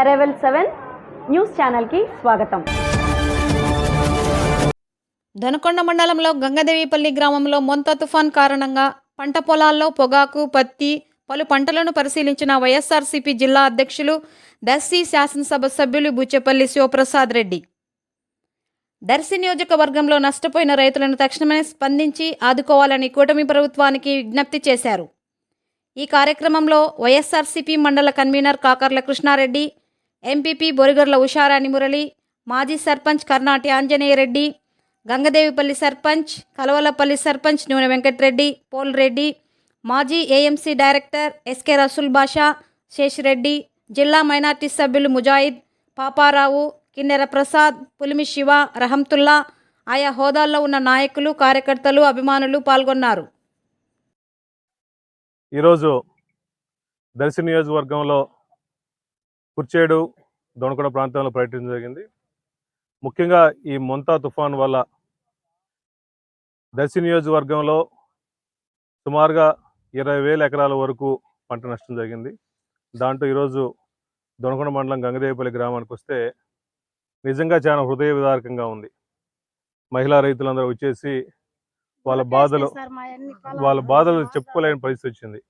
Arrival seven news ఛానల్కి స్వాగతం. ధనకొండ మండలంలో గంగదేవిపల్లి గ్రామంలో మొంత తుఫాన్ కారణంగా పంట పొలాల్లో పొగాకు పత్తి పలు పంటలను పరిశీలించిన వైఎస్ఆర్సీపీ జిల్లా అధ్యక్షులు దర్శి శాసనసభ సభ్యులు బుచ్చెపల్లి శివప్రసాద్ రెడ్డి. దర్శి నియోజకవర్గంలో నష్టపోయిన రైతులను తక్షణమే స్పందించి ఆదుకోవాలని కూటమి ప్రభుత్వానికి విజ్ఞప్తి చేశారు. ఈ కార్యక్రమంలో YSRCP mandal convener Kakarla Krishna Reddy MPP Borigorla Usharani Murali మాజీ సర్పంచ్ కర్ణాటి ఆంజనేయరెడ్డి గంగదేవిపల్లి సర్పంచ్ కలవలపల్లి సర్పంచ్ నూనె వెంకటరెడ్డి పోల్ రెడ్డి మాజీ AMC director SK Rasool Basha Sheshi Reddy జిల్లా మైనార్టీ సభ్యులు ముజాయిద్ పాపారావు కిన్నెర ప్రసాద్ పులిమి శివ రహంతుల్లా ఆయా హోదాల్లో ఉన్న నాయకులు కార్యకర్తలు అభిమానులు పాల్గొన్నారు. ఈరోజు దర్శి నియోజకవర్గంలో కుర్చేడు దొనకొండ ప్రాంతంలో పర్యటించడం జరిగింది. ముఖ్యంగా ఈ మొంతా తుఫాన్ వల్ల దర్శి నియోజకవర్గంలో సుమారుగా ఇరవై వేల ఎకరాల వరకు పంట నష్టం జరిగింది. దాంట్లో ఈరోజు దొనకొండ మండలం గంగదేవిపల్లి గ్రామానికి వస్తే నిజంగా చాలా హృదయ విదారకంగా ఉంది. మహిళా రైతులందరూ వచ్చేసి వాళ్ళ బాధలు వాళ్ళ బాధలు చెప్పుకోలేని పరిస్థితి వచ్చింది.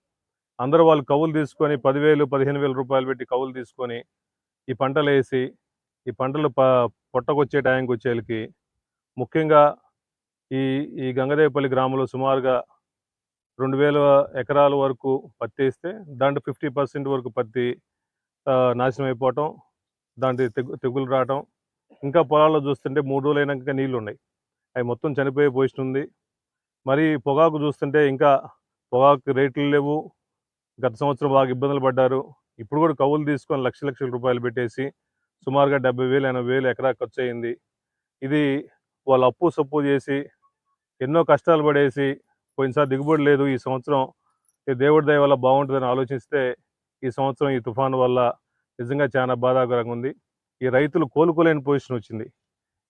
అందరూ వాళ్ళు కవులు తీసుకొని పదివేలు పదిహేను వేల రూపాయలు పెట్టి కవులు తీసుకొని ఈ పంటలు వేసి ఈ పంటలు ప పొట్టకొచ్చే టైంకి వచ్చేళ్ళకి ముఖ్యంగా ఈ ఈ గంగదేవపల్లి గ్రామంలో సుమారుగా రెండు వేల ఎకరాల వరకు పత్తి వేస్తే దాంట్లో ఫిఫ్టీ పర్సెంట్ వరకు పత్తి నాశనం అయిపోవటం దాంట్లో తెగు తెగులు రావటం. ఇంకా పొలాల్లో చూస్తుంటే మూడు రోజులు అయినాక నీళ్ళు ఉన్నాయి అవి మొత్తం చనిపోయే పొజిషన్ ఉంది. మరి పొగాకు చూస్తుంటే ఇంకా పొగాకు రేట్లు లేవు. గత సంవత్సరం బాగా ఇబ్బందులు పడ్డారు. ఇప్పుడు కూడా కవులు తీసుకొని లక్ష లక్షల రూపాయలు పెట్టేసి సుమారుగా డెబ్బై వేలు ఎనభై వేలు ఎకరా ఖర్చు అయింది. ఇది వాళ్ళు అప్పు సప్పు చేసి ఎన్నో కష్టాలు పడేసి పోయినసారి దిగుబడి లేదు. ఈ సంవత్సరం ఈ దేవుడి దయ వల్ల బాగుంటుందని ఆలోచిస్తే ఈ సంవత్సరం ఈ తుఫాను వల్ల నిజంగా చాలా బాధాకరంగా ఉంది. ఈ రైతులు కోలుకోలేని పొజిషన్ వచ్చింది.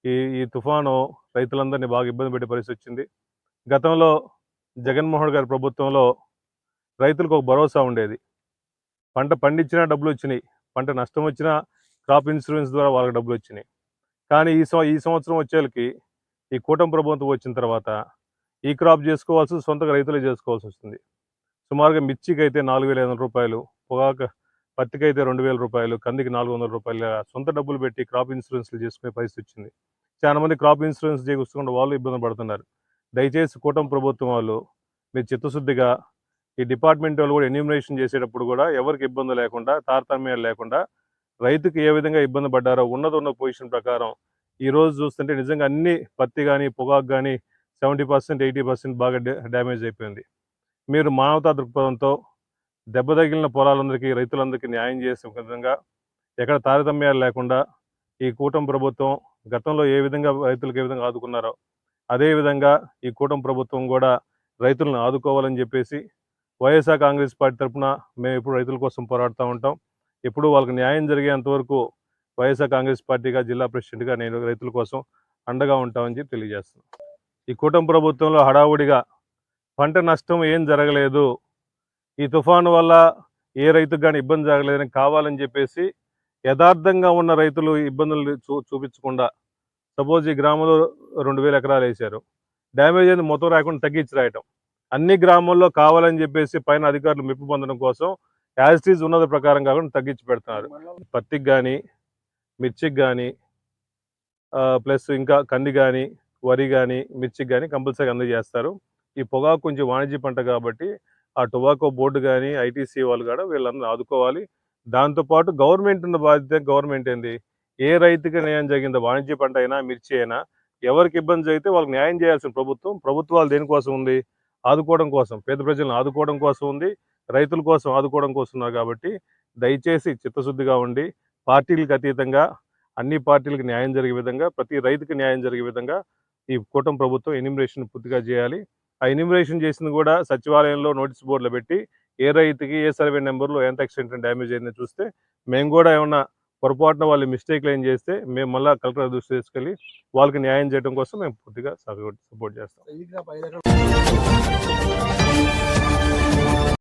ఈ ఈ తుఫాను రైతులందరినీ బాగా ఇబ్బంది పెట్టే పరిస్థితి వచ్చింది. గతంలో జగన్మోహన్ గారి ప్రభుత్వంలో రైతులకు ఒక భరోసా ఉండేది. పంట పండించినా డబ్బులు వచ్చినాయి. పంట నష్టం వచ్చినా క్రాప్ ఇన్సూరెన్స్ ద్వారా వాళ్ళకి డబ్బులు వచ్చినాయి. కానీ ఈ సంవ ఈ సంవత్సరం వచ్చేళ్ళకి ఈ కూటమి ప్రభుత్వం వచ్చిన తర్వాత ఈ క్రాప్ చేసుకోవాల్సి సొంతగా రైతులే చేసుకోవాల్సి వస్తుంది. సుమారుగా మిర్చికి అయితే నాలుగు వేల ఐదు వందల రూపాయలు పొగాకు పత్తికి అయితే రెండు వేల రూపాయలు కందికి నాలుగు వందల రూపాయలు సొంత డబ్బులు పెట్టి క్రాప్ ఇన్సూరెన్స్లు చేసుకునే పరిస్థితి వచ్చింది. చాలా మంది క్రాప్ ఇన్సూరెన్స్ చేసుకుంటే వాళ్ళు ఇబ్బంది పడుతున్నారు. దయచేసి కూటమి ప్రభుత్వం వాళ్ళు మీరు చిత్తశుద్ధిగా ఈ డిపార్ట్మెంట్ వాళ్ళు కూడా ఎన్యూమినేషన్ చేసేటప్పుడు కూడా ఎవరికి ఇబ్బంది లేకుండా తారతమ్యాలు లేకుండా రైతుకి ఏ విధంగా ఇబ్బంది పడ్డారో ఉన్నది ఉన్న పొజిషన్ ప్రకారం ఈ రోజు చూస్తుంటే నిజంగా అన్ని పత్తి కానీ పొగాకు కానీ సెవెంటీ పర్సెంట్ ఎయిటీ పర్సెంట్ బాగా డ్యామేజ్ అయిపోయింది. మీరు మానవతా దృక్పథంతో దెబ్బ తగిలిన పొలాలందరికీ రైతులందరికీ న్యాయం చేసే విధంగా ఎక్కడ తారతమ్యాలు లేకుండా ఈ కూటమి ప్రభుత్వం గతంలో ఏ విధంగా రైతులకు ఏ విధంగా ఆదుకున్నారో అదేవిధంగా ఈ కూటమి ప్రభుత్వం కూడా రైతులను ఆదుకోవాలని చెప్పేసి వైఎస్ఆర్ కాంగ్రెస్ పార్టీ తరఫున మేము ఎప్పుడు రైతుల కోసం పోరాడుతూ ఉంటాం. ఎప్పుడు వాళ్ళకి న్యాయం జరిగేంతవరకు వైఎస్ఆర్ కాంగ్రెస్ పార్టీగా జిల్లా ప్రెసిడెంట్గా నేను రైతుల కోసం అండగా ఉంటామని చెప్పి తెలియజేస్తున్నాను ఈ కూటమి ప్రభుత్వంలో హడావుడిగా పంట నష్టం ఏం జరగలేదు. ఈ తుఫాను వల్ల ఏ రైతుకు కానీ ఇబ్బంది జరగలేదని కావాలని చెప్పేసి యథార్థంగా ఉన్న రైతులు ఇబ్బందులు చూ చూపించకుండా సపోజ్ ఈ గ్రామంలో రెండు వేల ఎకరాలు వేశారు. డ్యామేజ్ అనేది మొత్తం రాకుండా తగ్గించి రాయటం. అన్ని గ్రామాల్లో కావాలని చెప్పేసి పైన అధికారులు మెప్పు పొందడం కోసం యాజ్ టీజ్ ఉన్నది ప్రకారం కాకుండా తగ్గించి పెడుతున్నారు. పత్తికి కానీ మిర్చికి కానీ ప్లస్ ఇంకా కంది కానీ వరి కానీ మిర్చికి కానీ కంపల్సరీ అందజేస్తారు. ఈ పొగాకు కొంచెం వాణిజ్య పంట కాబట్టి ఆ టొబాకో బోర్డు కానీ ఐటీసీ వాళ్ళు కూడా వీళ్ళందరూ ఆదుకోవాలి. దాంతోపాటు గవర్నమెంట్ ఉన్న బాధ్యత గవర్నమెంట్ ఏంది? ఏ రైతుకి న్యాయం జరిగిందో? వాణిజ్య పంట అయినా మిర్చి అయినా ఎవరికి ఇబ్బంది జరిగితే వాళ్ళకి న్యాయం చేయాల్సిన ప్రభుత్వం ప్రభుత్వాలు దేనికోసం ఉంది? ఆదుకోవడం కోసం పేద ప్రజలను ఆదుకోవడం కోసం ఉంది రైతుల కోసం ఆదుకోవడం కోసం ఉన్నారు కాబట్టి దయచేసి చిత్తశుద్ధిగా ఉండి పార్టీలకు అతీతంగా అన్ని పార్టీలకు న్యాయం జరిగే విధంగా ప్రతి రైతుకి న్యాయం జరిగే విధంగా ఈ కూటమి ప్రభుత్వం ఎనిమిరేషన్ పూర్తిగా చేయాలి. ఆ ఎనిమిరేషన్ చేసింది కూడా సచివాలయంలో నోటీస్ బోర్డులో పెట్టి ఏ రైతుకి ఏ సర్వే నెంబర్లో ఎంత ఎక్స్టెంట్ డ్యామేజ్ అయిందో చూస్తే మేము కూడా ఏమన్నా పొరపాటున వాళ్ళు మిస్టేక్లు ఏం చేస్తే మేము మళ్ళీ కలెక్టర్ దృష్టి తీసుకెళ్ళి వాళ్ళకి న్యాయం చేయడం కోసం మేము పూర్తిగా సపోర్ట్ చేస్తాం.